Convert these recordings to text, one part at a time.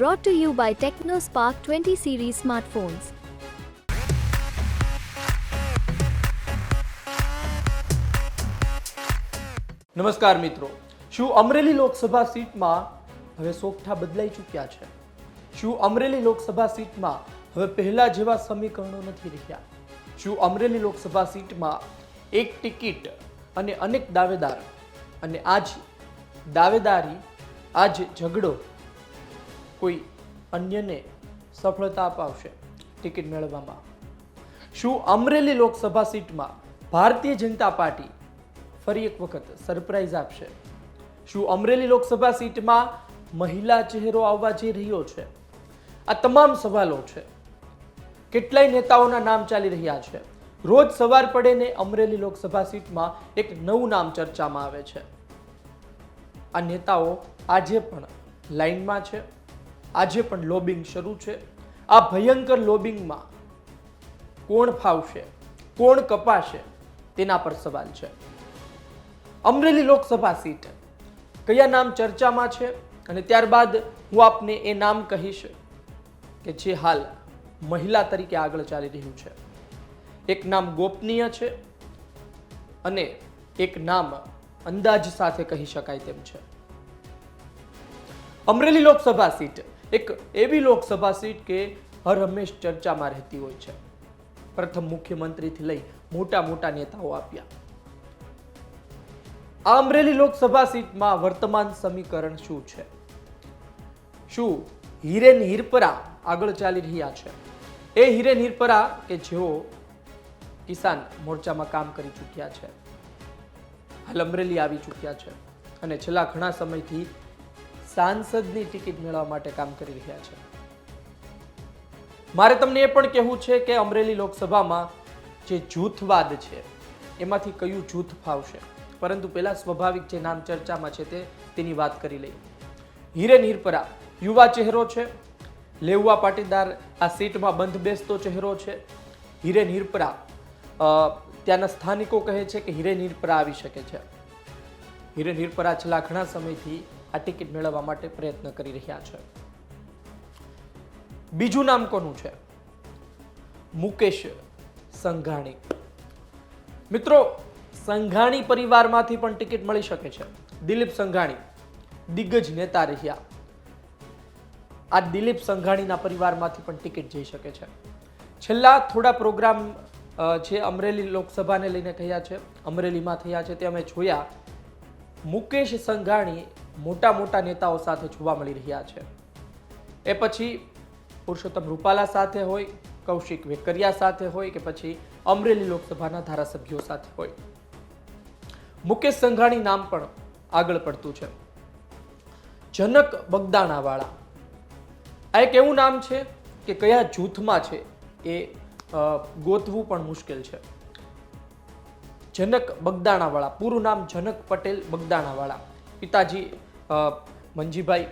brought to you by TechnoSpark 20 series smartphones. નમસ્કાર મિત્રો. શું અમરેલી લોકસભા સીટમાં હવે સોગઠા બદલાઈ ચૂક્યા છે? શું અમરેલી લોકસભા સીટમાં હવે પહેલા જેવા સમીકરણો નથી રહ્યા? શું અમરેલી લોકસભા સીટમાં એક ટિકિટ અને અનેક દાવેદાર? અને આજ દાવેદારી, આજ ઝઘડો કોઈ અન્યને સફળતા અપાવશે ટિકિટ મેળવવામાં. શું અમરેલી લોકસભા સીટમાં ભારતીય જનતા પાર્ટી ફરી એક વખત સરપ્રાઈઝ આપશે? શું અમરેલી લોકસભા સીટમાં મહિલા ચહેરો આવવા જઈ રહ્યો છે? આ તમામ સવાલો છે. કેટલાય નેતાઓના નામ ચાલી રહ્યા છે. રોજ સવાર પડે ને અમરેલી લોકસભા સીટમાં એક નવું નામ ચર્ચામાં આવે છે. આ નેતાઓ આજે પણ લાઇનમાં છે. આજે પણ લોબિંગ શરૂ છે. આ ભયંકર લોબિંગમાં કોણ ફાવશે, કોણ કપાશે તેના પર સવાલ છે. અમરેલી લોકસભા સીટ કયા નામ ચર્ચામાં છે અને ત્યારબાદ હું આપને એ નામ કહીશ કે જે હાલ મહિલા તરીકે આગળ ચાલી રહ્યું છે. એક નામ ગોપનીય છે અને એક નામ અંદાજ સાથે કહી શકાય તેમ છે. અમરેલી લોકસભા સીટ એક એવી લોકસભા સીટ કે હર હંમેશ ચર્ચામાં રહેતી હોય છે. પ્રથમ મુખ્યમંત્રીથી લઈ મોટા મોટા નેતાઓ આપ્યા. આ અમરેલી લોકસભા સીટમાં વર્તમાન સમીકરણ શું છે? શું હિરેન હિરપરા આગળ ચાલી રહ્યા છે? એ હિરેન હિરપરા કે જેઓ કિસાન મોરચામાં કામ કરી ચૂક્યા છે. હાલ અમરેલી આવી ચૂક્યા છે અને છેલ્લા ઘણા સમયથી સાંસદની ટિકિટ મેળવવા માટે કામ કરી રહ્યા છે. મારે તમને એ પણ કહેવું છે કે અમરેલી લોકસભામાં જે જૂથવાદ છે, એમાંથી કયું જૂથ ફાવશે? પરંતુ પહેલા સ્વાભાવિક જે નામ ચર્ચામાં છે તે, તેની વાત કરી લઈએ. હિરેન હિરપરા યુવા ચહેરો છે. લેઉવા પાટીદાર આ સીટમાં બંધ બેસતો ચહેરો છે. હિરેન હિરપરા ત્યાંના સ્થાનિકો કહે છે કે હિરેન હિરપરા આવી શકે છે. હિરેન હિરપરા છેલ્લા ઘણા સમયથી આ ટિકિટ મેળવવા માટે પ્રયત્ન કરી રહ્યા છે. બીજું નામ કોનું છે? મુકેશ સંઘાણી. મિત્રો, સંઘાણી પરિવારમાંથી પણ ટિકિટ મળી શકે છે. દિલીપ સંઘાણી, દિગ્ગજ નેતા રહ્યા. આ દિલીપ સંઘાણીના પરિવારમાંથી પણ ટિકિટ જઈ શકે છે. છેલ્લા થોડા પ્રોગ્રામ જે અમરેલી લોકસભાને લઈને થયા છે, અમરેલીમાં થયા છે, તે અમે જોયા. મુકેશ સંઘાણી મોટા મોટા નેતાઓ સાથે જોવા મળી રહ્યા છે. એ પછી પુરુષોત્તમ રૂપાલા સાથે હોય, કૌશિક વેકરિયા સાથે હોય કે પછી અમરેલી લોકસભાના ધારાસભ્યો સાથે હોય. મુકેશ સંઘાણી નામ પણ આગળ પડતું છે. જનક બગદાણાવાળા. આ એક એવું નામ છે કે કયા જૂથમાં છે એ ગોતવું પણ મુશ્કેલ છે. જનક બગદાણાવાળા. પૂરું નામ જનક પટેલ બગદાણાવાળા. પિતાજી મંજીભાઈ.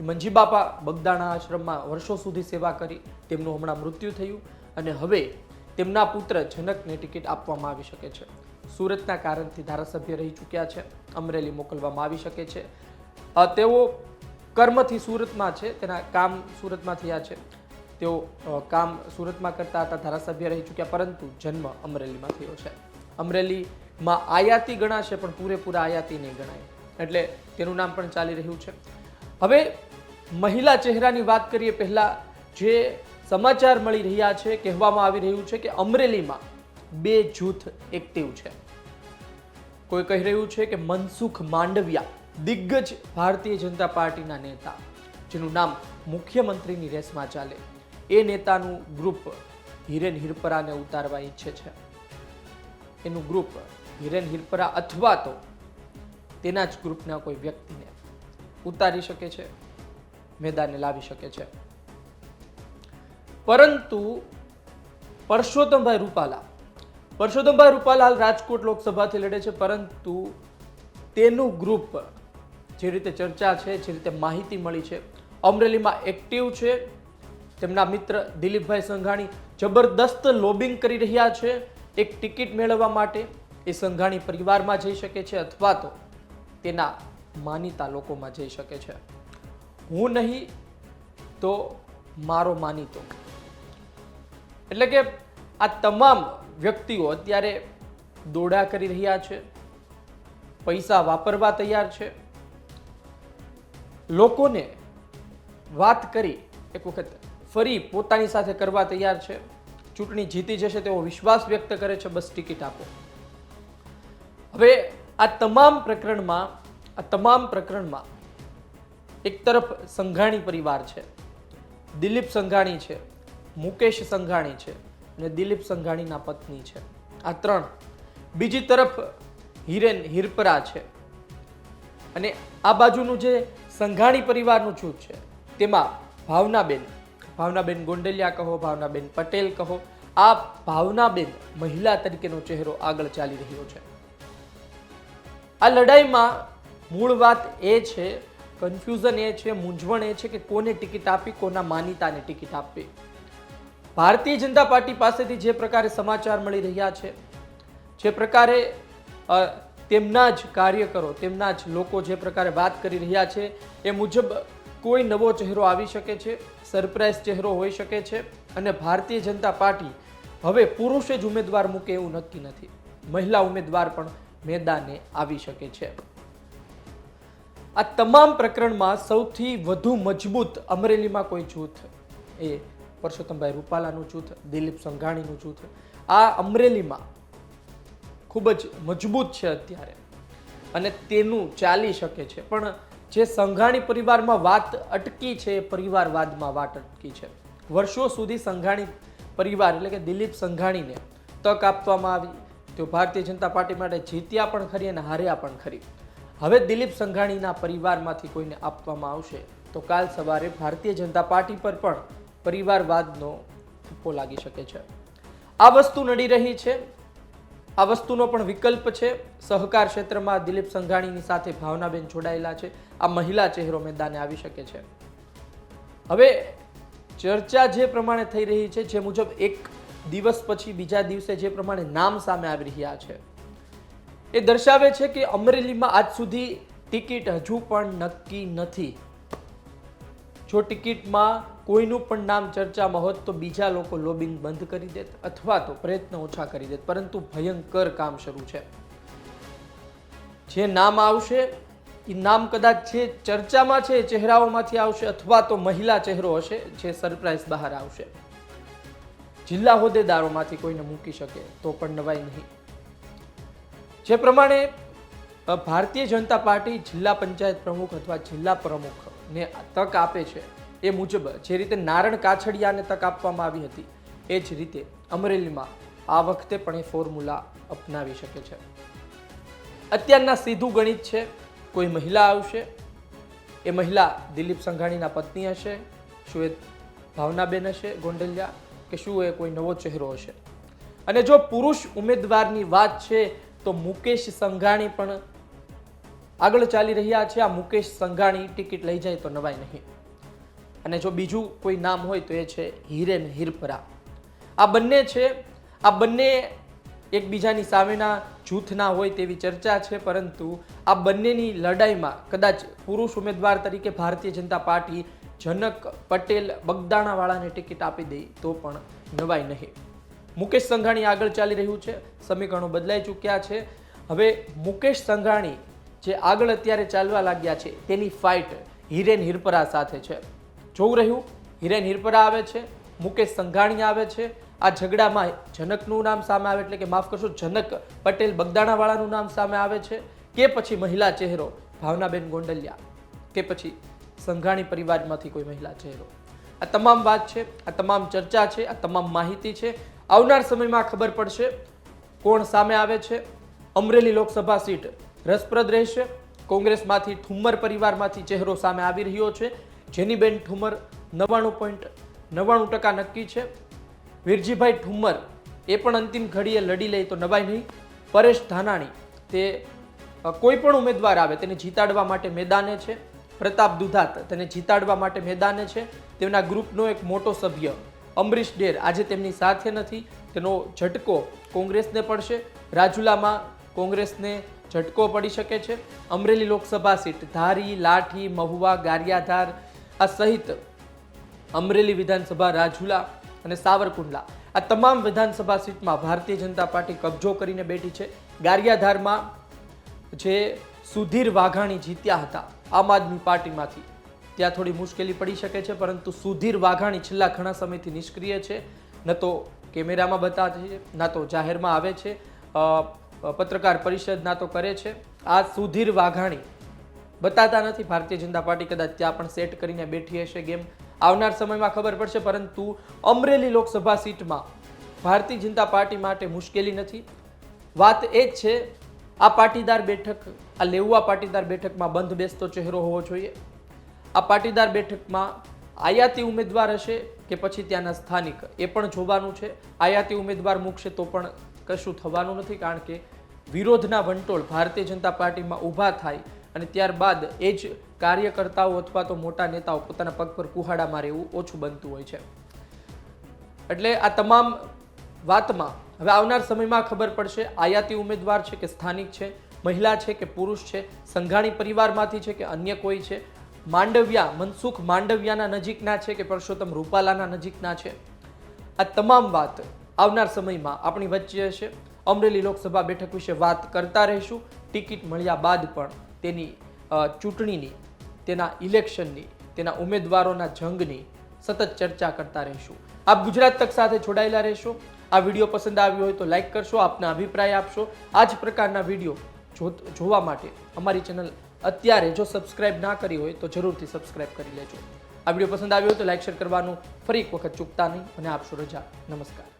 મંજી બાપા બગદાણા આશ્રમમાં વર્ષો સુધી સેવા કરી, તેમનું હમણાં મૃત્યુ થયું અને હવે તેમના પુત્ર જનકને ટિકિટ આપવામાં આવી શકે છે. સુરતના કારણથી ધારાસભ્ય રહી ચૂક્યા છે, અમરેલી મોકલવામાં આવી શકે છે. તેઓ કર્મથી સુરતમાં છે, તેના કામ સુરતમાં થયા છે. તેઓ કામ સુરતમાં કરતા હતા, ધારાસભ્ય રહી ચૂક્યા, પરંતુ જન્મ અમરેલીમાં થયો છે. અમરેલીમાં આયાતી ગણાશે, પણ પૂરેપૂરા આયાતી નહીં ગણાય. એટલે તેનું નામ પણ ચાલી રહ્યું છે. હવે મહિલા ચહેરાની વાત કરીએ પહેલાં, જે સમાચાર મળી રહ્યા છે, કહેવામાં આવી રહ્યું છે કે અમરેલીમાં બે જૂથ એક્ટિવ છે. કોઈ કહી રહ્યું છે કે મનસુખ માંડવિયા, દિગ્ગજ ભારતીય જનતા પાર્ટીના નેતા, જેનું નામ મુખ્યમંત્રીની રેસમાં ચાલે. એ નેતાનું ગ્રુપ હિરેન હિરપરાને ઉતારવા ઈચ્છે છે. એનું ગ્રુપ હિરેન હિરપરા અથવા તો તેના જ ગ્રુપના કોઈ વ્યક્તિને ઉતારી શકે છે, મેદાને લાવી શકે છે. પરંતુ પરસોત્તમભાઈ રૂપાલા પરસોત્તમભાઈ રૂપાલા રાજકોટ લોકસભાથી લડે છે, પરંતુ તેનું ગ્રુપ જે રીતે ચર્ચા છે, જે રીતે માહિતી મળી છે, અમરેલીમાં એક્ટિવ છે. તેમના મિત્ર દિલીપભાઈ સંઘાણી જબરદસ્ત લોબિંગ કરી રહ્યા છે. એક ટિકિટ મેળવવા માટે એ સંઘાણી પરિવારમાં જઈ શકે છે અથવા તો તેના માનીતા લોકોમાં જઈ શકે છે. હું નહીં તો મારો માનીતો. એટલે કે આ તમામ વ્યક્તિઓ અત્યારે દોડા કરી રહ્યા છે, પૈસા વાપરવા તૈયાર છે. લોકોને વાત કરી એક વખત ફરી પોતાની સાથે કરવા તૈયાર છે. ચૂંટણી જીતી જશે તેવો વિશ્વાસ વ્યક્ત કરે છે, બસ ટિકિટ આપો. હવે આ તમામ પ્રકરણમાં, આ તમામ પ્રકરણમાં એક તરફ સંઘાણી પરિવાર છે, દિલીપ સંઘાણી છે, મુકેશ સંઘાણી છે અને દિલીપ સંઘાણીના પત્ની છે. આ ત્રણ. બીજી તરફ હિરેન હિરપરા છે. અને આ બાજુનું જે સંઘાણી પરિવારનું જૂથ છે, તેમાં ભાવનાબેન ભાવનાબેન ગોંડલિયા કહો, ભાવનાબેન પટેલ કહો, આ ભાવનાબેન મહિલા તરીકેનો ચહેરો આગળ ચાલી રહ્યો છે. આ લડાઈમાં મૂળ વાત એ છે કન્ફ્યુઝન એ છે, મૂંઝવણ એ છે કે કોને ટિકિટ આપી, કોના માનીતાને ટિકિટ આપવી. ભારતીય જનતા પાર્ટી પાસેથી જે પ્રકારે સમાચાર મળી રહ્યા છે, જે પ્રકારે તેમના જ કાર્યકરો, તેમના જ લોકો જે પ્રકારે વાત કરી રહ્યા છે, એ મુજબ કોઈ નવો ચહેરો આવી શકે છે સરપ્રાઇઝ ચહેરો હોઈ શકે છે અને ભારતીય જનતા પાર્ટી હવે પુરુષે જ ઉમેદવાર મૂકે એવું નક્કી નથી. મહિલા ઉમેદવાર પણ મેદાને આવી શકે છે. આ તમામ પ્રકરણમાં સૌથી વધુ મજબૂત અમરેલીમાં કોઈ જૂથ એ પરસોત્તમભાઈ રૂપાલાનું જૂથ, દિલીપ સંઘાણીનું જૂથ. આ અમરેલીમાં ખૂબ જ મજબૂત છે અત્યારે. અને તેનું ચાલી શકે છે. પણ જે સંઘાણી પરિવારમાં વાત અટકી છે, એ પરિવારવાદમાં વાત અટકી છે. વર્ષો સુધી સંઘાણી પરિવાર, એટલે કે દિલીપ સંઘાણીને તક આપવામાં આવી. તેઓ ભારતીય જનતા પાર્ટી માટે જીત્યા પણ ખરી અને હાર્યા પણ ખરી. હવે દિલીપ સંઘાણીના પરિવારમાંથી કોઈને આપવામાં આવશે તો કાલ સવારે ભારતીય જનતા પાર્ટી પર પણ પરિવારવાદનો થપ્પો લાગી શકે છે. આ વસ્તુ નડી રહી છે. આ વસ્તુનો પણ વિકલ્પ છે. સહકાર ક્ષેત્રમાં દિલીપ સંઘાણીની સાથે ભાવનાબેન જોડાયેલા છે. આ મહિલા ચહેરો મેદાને આવી શકે છે. હવે ચર્ચા જે પ્રમાણે થઈ રહી છે, જે મુજબ એક દિવસ પછી બીજા દિવસે જે પ્રમાણે નામ સામે આવી રહ્યા છે, એ દર્શાવે છે કે અમરેલીમાં આજ સુધી ટિકિટ હજુ પણ નક્કી નથી. જો ટિકિટમાં કોઈનું પણ નામ ચર્ચામાં હોત તો બીજા લોકો લોબિંગ બંધ કરી દેત અથવા તો પ્રયત્ન ઓછા કરી દેત, પરંતુ ભયંકર કામ શરૂ છે. જે નામ આવશે એ નામ કદાચ જે ચર્ચામાં છે ચહેરાઓમાંથી આવશે અથવા તો મહિલા ચહેરો હશે જે સરપ્રાઈઝ બહાર આવશે. જિલ્લા હોદ્દેદારોમાંથી કોઈને મૂકી શકે તો પણ નવાઈ નહીં. જે પ્રમાણે ભારતીય જનતા પાર્ટી જિલ્લા પંચાયત પ્રમુખ અથવા જિલ્લા પ્રમુખને તક આપે છે એ મુજબ જે રીતે નારણ કાછડિયાને તક આપવામાં આવી હતી, એ જ રીતે અમરેલીમાં આ વખતે પણ એ ફોર્મ્યુલા અપનાવી શકે છે. અત્યારના સીધું ગણિત છે, કોઈ મહિલા આવશે, એ મહિલા દિલીપ સંઘાણીના પત્ની હશે શું એ ભાવનાબેન હશે, ગોંડલિયા કે શું એ કોઈ નવો ચહેરો હશે? અને જો પુરુષ ઉમેદવારની વાત છે, તો મુકેશ સંઘાણી પણ આગળ ચાલી રહ્યા છે. આ મુકેશ સંઘાણી ટિકિટ લઈ જાય તો નવાય નહીં. અને જો બીજું કોઈ નામ હોય તો એ છે હિરેન હિરપરા. આ બંને છે, આ બંને એકબીજાની સામેના જૂથના હોય તેવી ચર્ચા છે, પરંતુ આ બંનેની લડાઈમાં કદાચ પુરુષ ઉમેદવાર તરીકે ભારતીય જનતા પાર્ટી જનક પટેલ બગદાણાવાળાને ટિકિટ આપી દે તો પણ નવાય નહીં. મુકેશ સંઘાણી આગળ ચાલી રહ્યું છે, સમીકરણો બદલાઈ ચૂક્યા છે. હવે મુકેશ સંઘાણી જે આગળ અત્યારે ચાલવા લાગ્યા છે, તેની ફાઇટ હિરેન હિરપરા સાથે છે. જોવું રહ્યું, હિરેન હિરપરા આવે છે, મુકેશ સંઘાણી આવે છે. આ ઝઘડામાં જનકનું નામ સામે આવે એટલે કે માફ કરશો, જનક પટેલ બગદાણાવાળાનું નામ સામે આવે છે. કે પછી મહિલા ચહેરો, ભાવનાબેન ગોંડલિયા. કે પછી સંઘાણી પરિવારમાંથી કોઈ મહિલા ચહેરો. આ તમામ વાત છે, આ તમામ ચર્ચા છે, આ તમામ માહિતી છે. આવનાર સમયમાં ખબર પડશે કોણ સામે આવે છે. અમરેલી લોકસભા સીટ રસપ્રદ રહેશે. કોંગ્રેસમાંથી ઠુમ્મર પરિવારમાંથી ચહેરો સામે આવી રહ્યો છે. જેનીબેન ઠુમર નવ્વાણું પોઈન્ટ નવ્વાણું ટકા નક્કી છે. વીરજીભાઈ ઠુમ્મર, એ પણ અંતિમ ઘડીએ લડી લે તો નવાય નહીં. પરેશ ધાનાણી, તે કોઈ પણ ઉમેદવાર આવે તેને જીતાડવા માટે મેદાને છે. પ્રતાપ દુધાત તેને જીતાડવા માટે મેદાને છે. તેમના ગ્રુપનો એક મોટો સભ્ય, અમરીશ ડેર, આજે તેમની સાથે નથી. તેનો ઝટકો કોંગ્રેસને પડશે. રાજુલામાં કોંગ્રેસને ઝટકો પડી શકે છે. અમરેલી લોકસભા સીટ, ધારી, લાઠી, મહુવા, ગારિયાધાર, આ સહિત અમરેલી વિધાનસભા રાજુલા અને સાવરકુંડલા. આ તમામ વિધાનસભા સીટમાં ભારતીય જનતા પાર્ટી કબજો કરીને બેઠી છે. ગારિયાધારમાં જે સુધીર વાઘાણી જીત્યા હતા આમ આદમી પાર્ટીમાંથી. ત્યાં થોડી મુશ્કેલી પડી શકે છે, પરંતુ સુધીર વાઘાણી છેલ્લા ઘણા સમયથી નિષ્ક્રિય છે. ન તો કેમેરામાં બતાવે છે, ના તો જાહેરમાં આવે છે. પત્રકાર પરિષદ ના તો કરે છે. આ સુધીર વાઘાણી બતાતા નથી. ભારતીય જનતા પાર્ટી કદાચ ત્યાં પણ સેટ કરીને બેઠી હશે ગેમ. આવનાર સમયમાં ખબર પડશે, પરંતુ અમરેલી લોકસભા સીટમાં ભારતીય જનતા પાર્ટી માટે મુશ્કેલી નથી. વાત એ જ છે, આ પાટીદાર બેઠક, આ લેઉવા પાટીદાર બેઠકમાં બંધ બેસતો ચહેરો હોવો જોઈએ. આ પાટીદાર બેઠકમાં આયાતી ઉમેદવાર હશે કે પછી ત્યાંના સ્થાનિક, એ પણ જોવાનું છે. આયાતી ઉમેદવાર મૂકશે તો પણ કશું થવાનું નથી, કારણ કે વિરોધના વંટોળ ભારતીય જનતા પાર્ટીમાં ઊભા થાય અને ત્યારબાદ એ જ કાર્યકર્તાઓ અથવા તો મોટા નેતાઓ પોતાના પગ પર કુહાડા મારે એવું ઓછું બનતું હોય છે. એટલે આ તમામ વાતમાં હવે આવનાર સમયમાં ખબર પડશે, આયાતી ઉમેદવાર છે કે સ્થાનિક છે, મહિલા છે કે પુરુષ છે, સંઘાણી પરિવારમાંથી છે કે અન્ય કોઈ છે, માંડવિયા, મનસુખ માંડવિયાના નજીકના છે કે પરસોત્તમ રૂપાલાના નજીકના છે. આ તમામ વાત આવનાર સમયમાં આપણી વચ્ચે હશે અમરેલી લોકસભા બેઠક વિશે વાત કરતા રહીશું. ટિકિટ મળ્યા બાદ પણ તેની ચૂંટણીની, તેના ઇલેક્શનની, તેના ઉમેદવારોના જંગની સતત ચર્ચા કરતા રહીશું. આપ ગુજરાત તક સાથે જોડાયેલા રહેશો. આ વીડિયો પસંદ આવ્યો હોય તો લાઈક કરશો, આપના અભિપ્રાય આપશો. આ જ પ્રકારના વીડિયો જોવા માટે અમારી ચેનલ અત્યારે જો સબસ્ક્રાઇબ ના કરી હોય તો જરૂરથી સબસ્ક્રાઇબ કરી લેજો. આ વીડિયો પસંદ આવ્યો હોય તો લાઈક, શેર કરવાનું ફરી એક વખત ચૂકતા નહીં. અને આપશો રજા. નમસ્કાર.